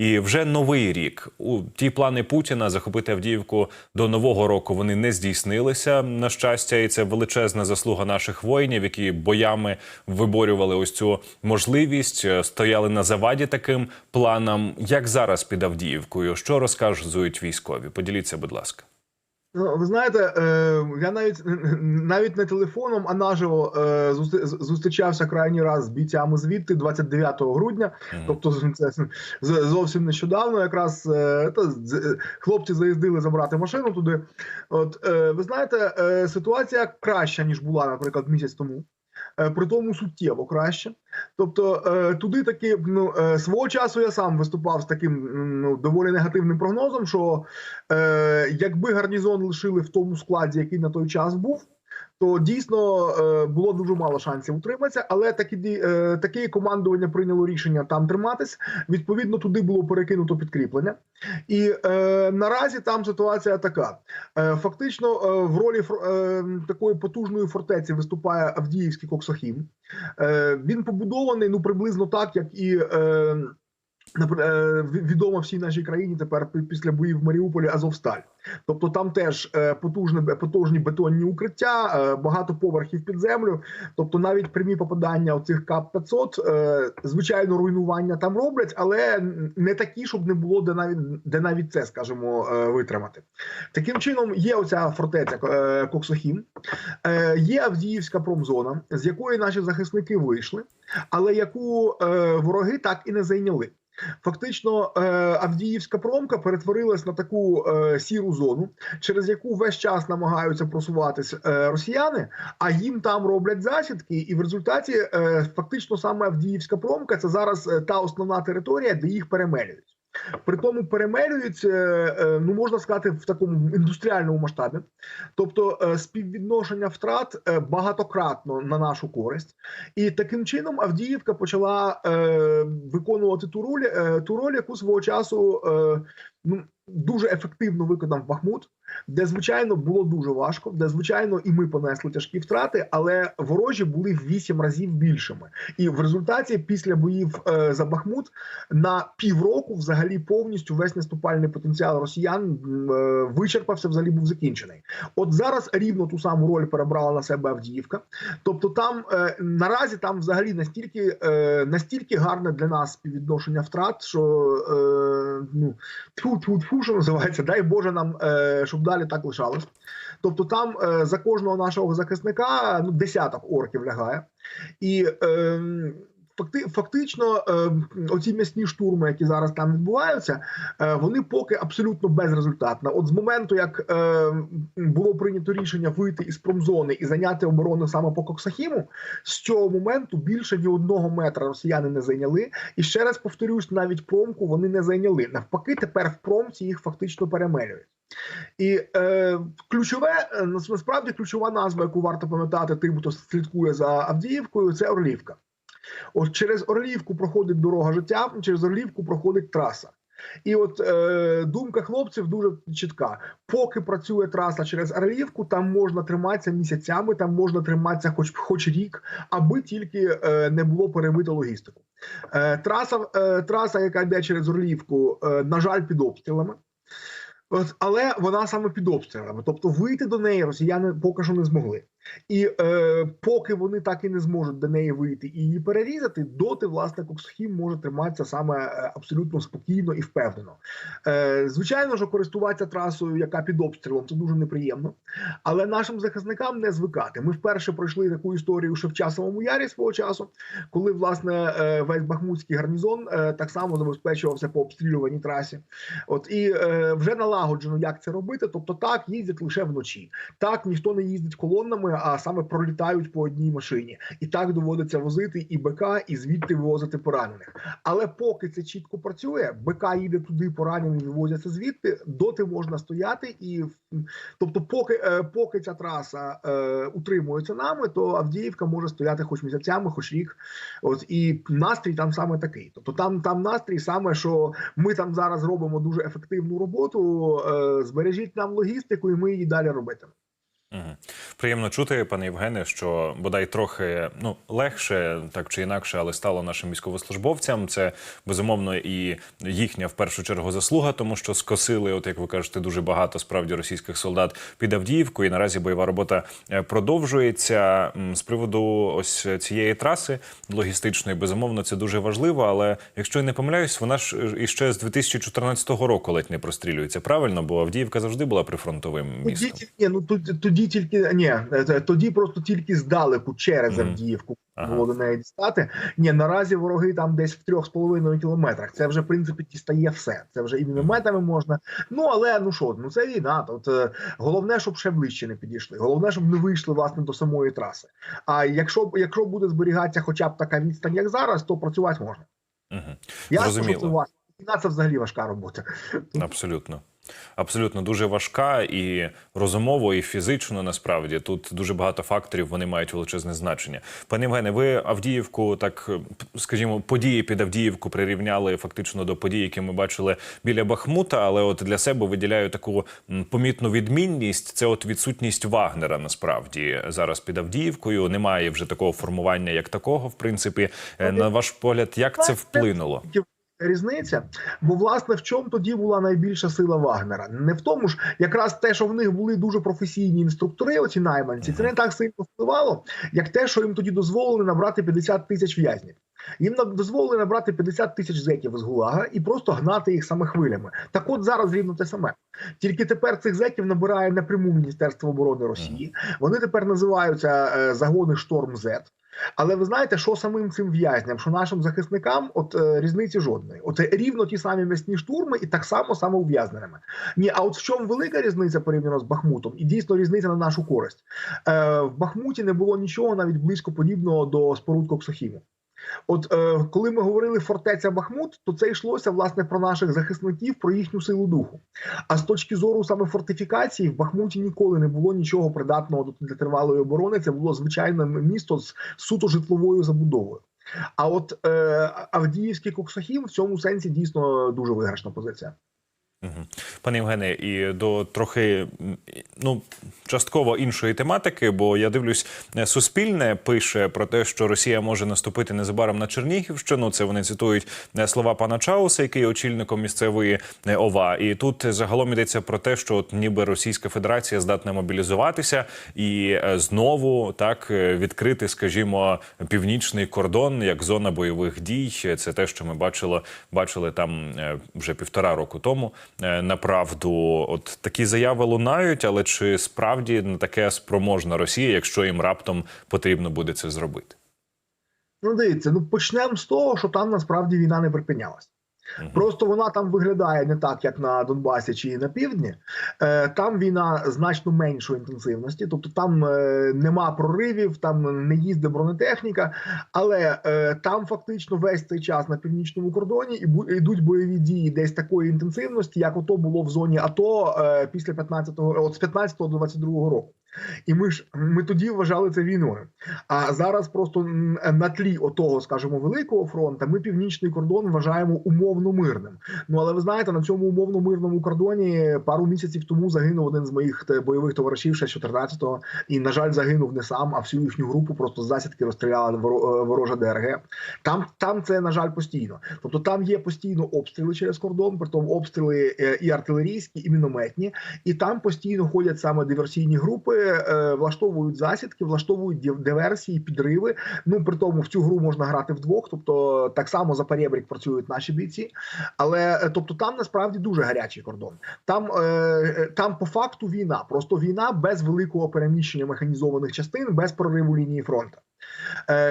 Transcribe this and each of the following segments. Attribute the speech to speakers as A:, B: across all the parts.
A: І вже новий рік. У ті плани Путіна захопити Авдіївку до нового року вони не здійснилися. На щастя, і це величезна заслуга наших воїнів, які боями виборювали ось цю можливість, е, стояли на заваді таким планам. Як зараз під Авдіївкою? Що розказують військові? Поділіться, будь ласка.
B: Ну, ви знаєте, е, я навіть навіть не телефоном, а наживо е, зустрічався крайній раз з бійцями звідти 29 грудня. Тобто, це зовсім нещодавно, якраз е, та, хлопці заїздили забрати машину туди. От ви знаєте, ситуація краща ніж була, наприклад, місяць тому. Е, При тому суттєво краще. Тобто е, туди таки ну е, свого часу я сам виступав з таким ну доволі негативним прогнозом, що е, якби гарнізон лишили в тому складі, який на той час був. То дійсно е, було дуже мало шансів утриматися, але такі е, таке командування прийняло рішення там триматись. Відповідно, туди було перекинуто підкріплення, і е, наразі там ситуація така: е, фактично, в ролі е, такої потужної фортеці виступає Авдіївський Коксохім. Е, він побудований ну приблизно так, як і. Е, Відомо всій нашій країні тепер після боїв в Маріуполі Азовсталь. Тобто там теж е, потужне потужні бетонні укриття, е, багато поверхів під землю. Тобто навіть прямі попадання оцих КАП 500 е, звичайно руйнування там роблять, але не такі, щоб не було де навіть де навіть це, скажімо, е, витримати. Таким чином, є оця фортеця е, Коксохім, е, є Авдіївська промзона, з якої наші захисники вийшли, але яку е, вороги так і не зайняли. Фактично, е, Авдіївська промка перетворилась на таку е, сіру зону, через яку весь час намагаються просуватись е, росіяни, а їм там роблять засідки, і в результаті фактично саме Авдіївська промка це зараз та основна територія, де їх перемелюють. При тому перемелюють, е, е, ну можна сказати, в такому індустріальному масштабі. Тобто е, співвідношення втрат багатократно на нашу користь, і таким чином Авдіївка почала виконувати ту роль, ту роль, яку свого часу ну дуже ефективно виконав Бахмут, де звичайно було дуже важко, де звичайно і ми понесли тяжкі втрати, але ворожі були в вісім разів більшими. І в результаті, після боїв е, за Бахмут, на півроку взагалі повністю весь наступальний потенціал росіян е, вичерпався, взагалі був закінчений. От зараз рівно ту саму роль перебрала на себе Авдіївка. Тобто, там е, наразі там взагалі настільки е, настільки гарне для нас співвідношення втрат, що е, ну тьфу, що називається, дай Боже нам, е, щоб далі так лишалось. Тобто, там е, за кожного нашого захисника ну десяток орків лягає, і е, фактично, е, оці м'ясні штурми, які зараз там відбуваються, е, вони поки абсолютно безрезультатні. От з моменту, як е, було прийнято рішення вийти із промзони і зайняти оборону саме по Коксахіму, з цього моменту більше ні одного метра росіяни не зайняли. І ще раз повторюсь, навіть промку вони не зайняли. Навпаки, тепер в промці їх фактично перемелюють. І е, ключове насправді ключова назва, яку варто пам'ятати тим, хто слідкує за Авдіївкою, це Орлівка. От через Орлівку проходить дорога життя, через Орлівку проходить траса. І от е, думка хлопців дуже чітка: поки працює траса через Орлівку, там можна триматися місяцями, там можна триматися хоч хоч рік, аби тільки е, не було перебито логістику. Е, траса, е, траса, яка йде через Орлівку, е, на жаль, під обстрілами. От, але вона саме під обстрілами, тобто вийти до неї росіяни поки що не змогли. І е, поки вони так і не зможуть до неї вийти і її перерізати, доти власне Коксхім може триматися саме е, абсолютно спокійно і впевнено. Е, звичайно ж, користуватися трасою, яка під обстрілом, це дуже неприємно. Але нашим захисникам не звикати. Ми вперше пройшли таку історію ще в часовому ярі свого часу, коли власне е, весь бахмутський гарнізон е, так само забезпечувався по обстрілюваній трасі. От і е, вже налагоджено, як це робити. Тобто, так їздять лише вночі. Так ніхто не їздить колоннами, а саме пролітають по одній машині. І так доводиться возити і БК, і звідти вивозити поранених. Але поки це чітко працює, БК їде туди, поранені вивозяться звідти, доти можна стояти і тобто, поки, е, поки ця траса е, утримується нами, то Авдіївка може стояти хоч місяцями, хоч рік. От і настрій там саме такий. Тобто, там, там настрій саме, що ми там зараз робимо дуже ефективну роботу. Е, збережіть нам логістику, і ми її далі робитимемо.
A: Приємно чути, пане Євгене, що бодай трохи ну легше, так чи інакше, але стало нашим військовослужбовцям. Це безумовно і їхня в першу чергу заслуга, тому що скосили, от як ви кажете, дуже багато справді російських солдат під Авдіївку. І наразі бойова робота е, продовжується. З приводу ось цієї траси логістичної, безумовно, це дуже важливо. Але якщо я не помиляюсь, вона ж е, іще з 2014 року ледь не прострілюється. Правильно, бо Авдіївка завжди була прифронтовим містом.
B: ну тоді, тоді тільки ні, е, тоді просто тільки здалеку через. Авдіївку
A: Ага.
B: було до неї дістати. Ні, наразі вороги там десь в трьох з половиною кілометрах. Це вже в принципі дістає все. Це вже і мінометами можна. Ну але ну що, ну це війна. Тут е, головне, щоб ще ближче не підійшли. Головне, щоб не вийшли власне до самої траси. А якщо якщо буде зберігатися хоча б така відстань, як зараз, то працювати можна.
A: Угу.
B: Я
A: Зрозуміло.
B: скажу, це важко. Війна це взагалі важка робота.
A: Абсолютно. Абсолютно дуже важка і розумово, і фізично насправді тут дуже багато факторів. Вони мають величезне значення. Пане Євгене, ви Авдіївку, так скажімо, події під Авдіївку прирівняли фактично до подій, які ми бачили біля Бахмута. Але от для себе виділяю таку помітну відмінність. Це от відсутність Вагнера. Насправді зараз під Авдіївкою немає вже такого формування, як такого. В принципі, Е, на ваш погляд, як це вплинуло?
B: Різниця, бо власне в чому тоді була найбільша сила Вагнера? Не в тому ж, якраз те, що в них були дуже професійні інструктори, оці найманці, це не так сильно впливало, як те, що їм тоді дозволили набрати 50 тисяч в'язнів. Їм дозволили набрати 50 тисяч зеків з ГУЛАГа і просто гнати їх саме хвилями. Так от зараз рівно те саме. Тільки тепер цих зеків набирає напряму Міністерство оборони Росії. Вони тепер називаються е, загони Шторм З. Але ви знаєте, що самим цим в'язням, що нашим захисникам, от е, різниці жодної. Оце рівно ті самі м'ясні штурми, і так само самоув'язненими. Ні, а от в чому велика різниця порівняно з Бахмутом, і дійсно різниця на нашу користь. Е, в Бахмуті не було нічого навіть близько подібного до споруд Коксохіму. От е, коли ми говорили фортеця Бахмут, то це йшлося власне про наших захисників, про їхню силу духу. А з точки зору саме фортифікації, в Бахмуті ніколи не було нічого придатного для тривалої оборони. Це було звичайне місто з суто житловою забудовою. А от е, Авдіївський Коксохім в цьому сенсі дійсно дуже виграшна позиція.
A: Пане Євгене, і до трохи ну частково іншої тематики, бо я дивлюсь, е, Суспільне пише про те, що Росія може наступити незабаром на Чернігівщину. Це вони цитують е, слова пана Чауса, який є очільником місцевої е, ОВА. І тут загалом йдеться про те, що от ніби Російська Федерація здатна мобілізуватися і знову так відкрити, скажімо, північний кордон як зона бойових дій. Це те, що ми бачили, бачили там вже півтора року тому. Е, Направду, от такі заяви лунають, але чи справді на таке спроможна Росія, якщо їм раптом потрібно буде це зробити?
B: Ну, дивіться, ну почнемо з того, що там насправді війна не припинялась. Просто вона там виглядає не так, як на Донбасі чи на півдні. Е, там війна значно меншої інтенсивності, тобто там е, нема проривів, там не їздить бронетехніка, але е, там фактично весь цей час на північному кордоні і йдуть бойові дії десь такої інтенсивності, як ото було в зоні АТО після 15-го, от з 15 до 22 року. І ми ж ми тоді вважали це війною. А зараз просто на тлі отого, скажімо, великого фронту, ми північний кордон вважаємо умовно мирним. Ну але ви знаєте, на цьому умовно мирному кордоні пару місяців тому загинув один з моїх бойових товаришів ще 14-го, і на жаль, загинув не сам, а всю їхню групу просто з засідки розстріляла е, ворожа ДРГ. Там там це на жаль постійно. Тобто там є постійно обстріли через кордон, притом обстріли е, і артилерійські, і мінометні, і там постійно ходять саме диверсійні групи, е, влаштовують засідки, влаштовують диверсії, підриви. Ну при тому в цю гру можна грати вдвох, тобто так само за перебрік працюють наші бійці. Але е, тобто там насправді дуже гарячий кордон. Там, е, там по факту війна, просто війна без великого переміщення механізованих частин, без прориву лінії фронту.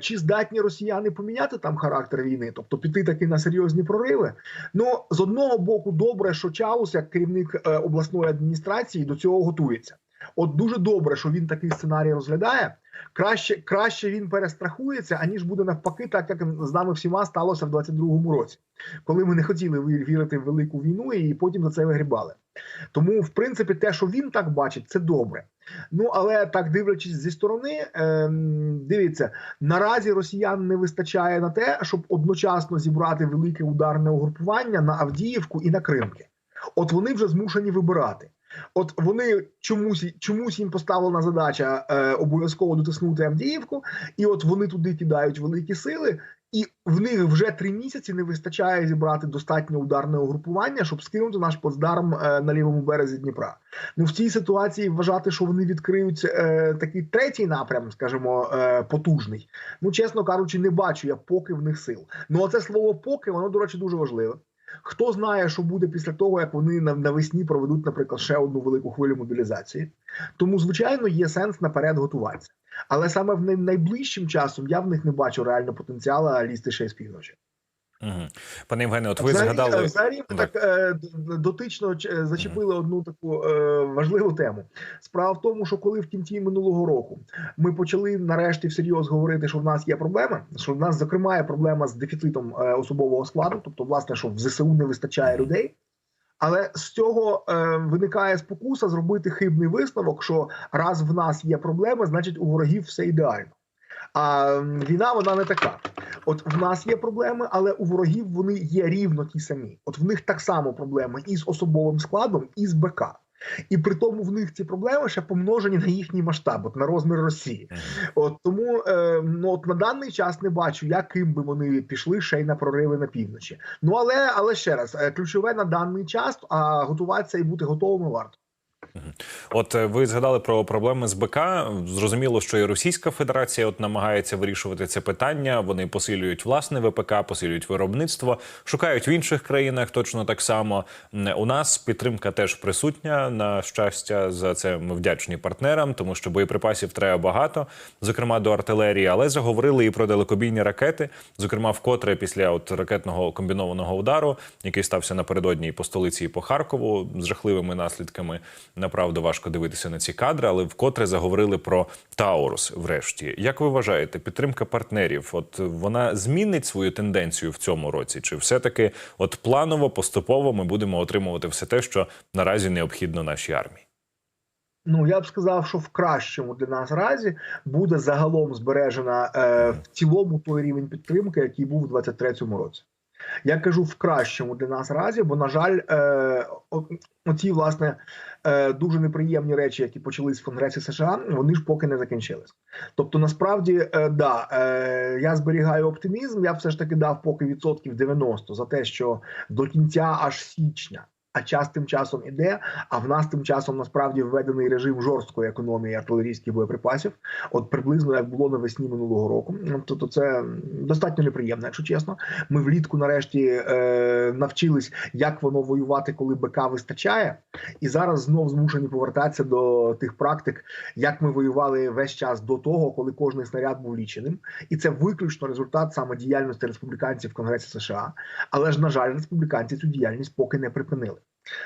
B: Чи здатні росіяни поміняти там характер війни, тобто піти таки на серйозні прориви? Ну з одного боку, добре, що Чаус, як керівник обласної адміністрації, до цього готується. От дуже добре, що він такий сценарій розглядає. Краще, краще він перестрахується, аніж буде навпаки, так як з нами всіма сталося в 22-му році, коли ми не хотіли вірити в велику війну і потім за це вигрібали. Тому, в принципі, те, що він так бачить, це добре. Ну але так дивлячись зі сторони, ем, дивіться, наразі росіян не вистачає на те, щоб одночасно зібрати велике ударне угрупування на Авдіївку і на Кримки. От вони вже змушені вибирати. От вони чомусь чомусь їм поставлена задача е, обов'язково дотиснути Авдіївку, і от вони туди кидають великі сили. І в них вже три місяці не вистачає зібрати достатньо ударне угрупування, щоб скинути наш плацдарм е, на лівому березі Дніпра. Ну в цій ситуації вважати, що вони відкриють е, такий третій напрям, скажімо, е, потужний. Ну чесно кажучи, не бачу я поки в них сил. Ну оце слово поки воно, до речі, дуже важливе. Хто знає, що буде після того, як вони навесні проведуть, наприклад, ще одну велику хвилю мобілізації. Тому, звичайно, є сенс наперед готуватися. Але саме в найближчим часом я в них не бачу реально потенціалу лізти ще з півночі.
A: Угу. Пане Євгене, от ви
B: взагалі,
A: згадали.
B: е, взагалі ви
A: Так.
B: так е, дотично е, зачепили одну таку важливу тему. Справа в тому, що коли в кінці минулого року ми почали нарешті всерйоз говорити, що в нас є проблеми, що в нас зокрема є проблема з дефіцитом особового складу, тобто, власне, що в ЗСУ не вистачає людей. Але з цього е, виникає спокуса зробити хибний висновок, що раз в нас є проблеми, значить у ворогів все ідеально. А війна вона не така. От в нас є проблеми, але у ворогів вони є рівно ті самі. От в них так само проблеми і з особовим складом, і з БК. І при тому в них ці проблеми ще помножені на їхній масштаб, от на розмір Росії. От тому е, ну от на даний час не бачу, яким би вони пішли ще й на прориви на півночі. Ну але але ще раз, е, ключове на даний час, а готуватися і бути готовими варто.
A: От е, ви згадали про проблеми з БК. Зрозуміло, що і Російська Федерація от намагається вирішувати це питання. Вони посилюють власне ВПК, посилюють виробництво, шукають в інших країнах точно так само. У нас підтримка теж присутня. На щастя, за це ми вдячні партнерам, тому що боєприпасів треба багато, зокрема до артилерії. Але заговорили і про далекобійні ракети. Зокрема, вкотре після от ракетного комбінованого удару, який стався напередодні по столиці, і по Харкову з жахливими наслідками. Направду важко дивитися на ці кадри, але вкотре заговорили про Таурус. Врешті, як ви вважаєте, підтримка партнерів? От вона змінить свою тенденцію в цьому році? Чи все-таки от планово, поступово ми будемо отримувати все те, що наразі необхідно нашій армії?
B: Ну я б сказав, що в кращому для нас разі буде загалом збережена е, в цілому той рівень підтримки, який був у 23-му році. Я кажу в кращому для нас разі, бо на жаль, е, оці власне дуже неприємні речі, які почались в Конгресі США, вони ж поки не закінчились. Тобто, насправді, е, да, е, я зберігаю оптимізм. Я все ж таки дав поки відсотків 90 за те, що до кінця аж січня. А час тим часом іде. А в нас тим часом насправді введений режим жорсткої економії артилерійських боєприпасів, от приблизно як було навесні минулого року. Тобто, це достатньо неприємно, якщо чесно. Ми влітку нарешті е, навчились, як воно воювати, коли БК вистачає, і зараз знов змушені повертатися до тих практик, як ми воювали весь час до того, коли кожний снаряд був ліченим, і це виключно результат саме діяльності республіканців в Конгресі США. Але ж на жаль, республіканці цю діяльність поки не припинили.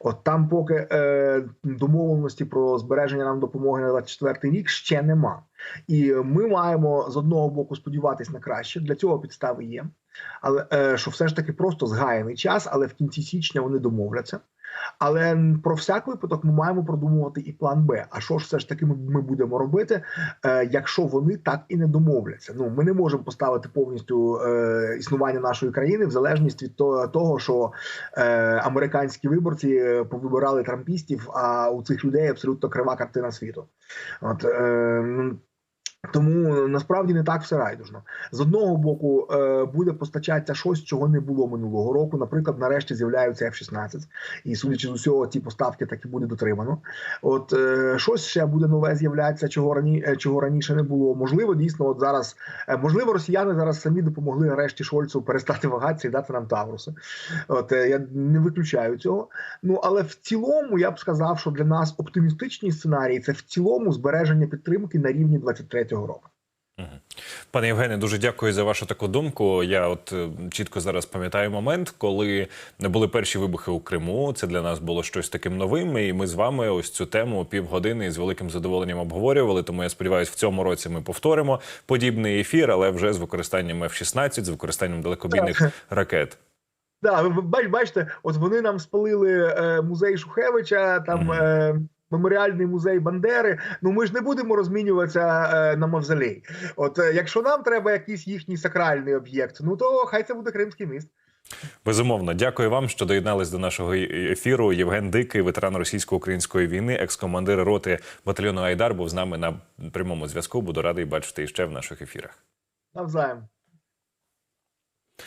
B: От там, поки е, домовленості про збереження нам допомоги на 24 рік ще нема. І ми маємо з одного боку сподіватись на краще. Для цього підстави є. Але е, що все ж таки просто згаяний час, але в кінці січня вони домовляться. Але про всяк випадок ми маємо продумувати і план Б. А що ж все ж таки ми, будемо робити, е, якщо вони так і не домовляться? Ну ми не можемо поставити повністю е, існування нашої країни в залежність від того, що е, американські виборці повибирали трампістів, а у цих людей абсолютно крива картина світу. От тому насправді не так все райдужно. З одного боку е, буде постачатися щось, чого не було минулого року. Наприклад, нарешті з'являються F-16, і судячи з усього, ці поставки так і буде дотримано. От е, щось ще буде нове з'являтися, чого рані е, чого раніше не було. Можливо, дійсно, от зараз е, можливо, росіяни зараз самі допомогли нарешті Шольцу перестати вагатися і дати нам Тавруси. От е, я не виключаю цього. Ну але в цілому я б сказав, що для нас оптимістичний сценарій це в цілому збереження підтримки на рівні 23-го року.
A: Пане Євгене, дуже дякую за вашу таку думку. Я от е, чітко зараз пам'ятаю момент, коли були перші вибухи у Криму. Це для нас було щось таким новим. І ми з вами ось цю тему півгодини з великим задоволенням обговорювали. Тому я сподіваюся, в цьому році ми повторимо подібний ефір, але вже з використанням F-16, з використанням далекобійних ракет.
B: Да, ви бач, бачите, от вони нам спалили е, музей Шухевича, там меморіальний музей Бандери. Ну ми ж не будемо розмінюватися е, на мавзолей. От е, якщо нам треба якийсь їхній сакральний об'єкт, ну то хай це буде Кримський міст.
A: Безумовно, дякую вам, що доєднались до нашого е- ефіру. Євген Дикий, ветеран російсько-української війни, екс-командир роти батальйону Айдар, був з нами на прямому зв'язку. Буду радий бачити іще в наших ефірах.
B: Навзаєм.